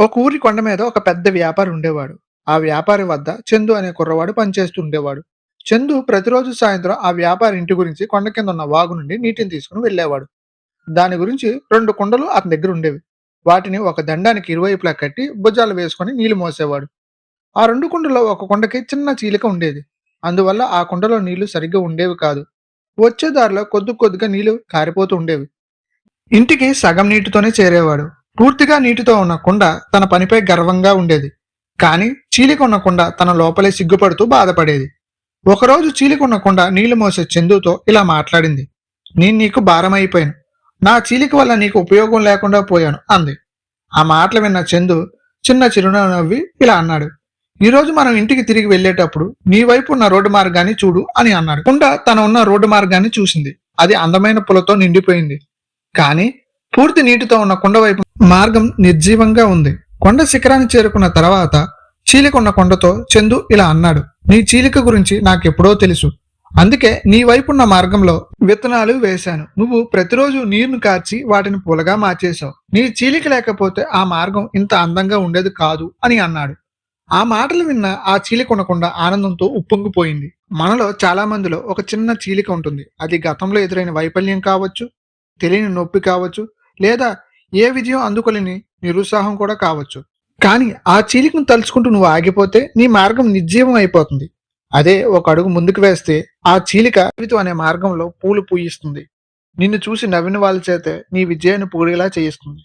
ఒక ఊరి కొండ మీద ఒక పెద్ద వ్యాపారి ఉండేవాడు. ఆ వ్యాపారి వద్ద చందు అనే కుర్రవాడు పనిచేస్తూ ఉండేవాడు. చందు ప్రతిరోజు సాయంత్రం ఆ వ్యాపారి ఇంటి గురించి కొండ కింద ఉన్న వాగు నుండి నీటిని తీసుకుని వెళ్ళేవాడు. దాని గురించి రెండు కుండలు అతని దగ్గర ఉండేవి. వాటిని ఒక దండానికి ఇరువైపులా కట్టి భుజాలు వేసుకొని నీళ్ళు మోసేవాడు. ఆ రెండు కుండలో ఒక కుండకి చిన్న చీలిక ఉండేది. అందువల్ల ఆ కుండలో నీళ్ళు సరిగ్గా ఉండేవి కాదు. వచ్చే దారిలో కొద్ది కొద్దిగా నీళ్ళు కారిపోతూ ఉండేవి. ఇంటికి సగం నీటితోనే చేరేవాడు. పూర్తిగా నీటితో ఉన్న కుండ తన పనిపై గర్వంగా ఉండేది. కానీ చీలికొన్న కుండ తన లోపలే సిగ్గుపడుతూ బాధపడేది. ఒకరోజు చీలికొన్న కుండ నీళ్ళు మోసే చందుతో ఇలా మాట్లాడింది. నేను నీకు భారమైపోయాను. నా చీలిక వల్ల నీకు ఉపయోగం లేకుండా పోయాను అంది. ఆ మాటలు విన్న చందు చిన్న చిరునవ్వు నవ్వి ఇలా అన్నాడు. ఈ రోజు మనం ఇంటికి తిరిగి వెళ్ళేటప్పుడు నీ వైపు ఉన్న రోడ్డు మార్గాన్ని చూడు అని అన్నాడు. కుండ తన ఉన్న రోడ్డు మార్గాన్ని చూసింది. అది అందమైన పులతో నిండిపోయింది. కానీ పూర్తి నీటితో ఉన్న కుండ వైపు మార్గం నిర్జీవంగా ఉంది. కొండ శిఖరాన్ని చేరుకున్న తర్వాత చీలికన్న కొండతో చందు ఇలా అన్నాడు నీ చీలిక గురించి నాకెప్పుడో తెలుసు. అందుకే నీ వైపున్న మార్గంలో విత్తనాలు వేశాను. నువ్వు ప్రతిరోజు నీరును కార్చి వాటిని పూలగా మార్చేశావు. నీ చీలిక లేకపోతే ఆ మార్గం ఇంత అందంగా ఉండేది కాదు అని అన్నాడు. ఆ మాటలు విన్న ఆ చీలిక ఉండకుండా ఆనందంతో ఉప్పొంగిపోయింది. మనలో చాలా మందిలో ఒక చిన్న చీలిక ఉంటుంది. అది గతంలో ఎదురైన వైఫల్యం కావచ్చు తెలియని నొప్పి కావచ్చు లేదా ఏ విజయం అందుకోలేని నిరుత్సాహం కూడా కావచ్చు. కానీ ఆ చీలికను తలుచుకుంటూ నువ్వు ఆగిపోతే నీ మార్గం నిర్జీవం అయిపోతుంది. అదే ఒక అడుగు ముందుకు వేస్తే ఆ చీలిక జీవితం అనే మార్గంలో పూలు పూయిస్తుంది. నిన్ను చూసి నవ్విన వాళ్ళ చేతే నీ విజయాన్ని పూడేలా చేయిస్తుంది.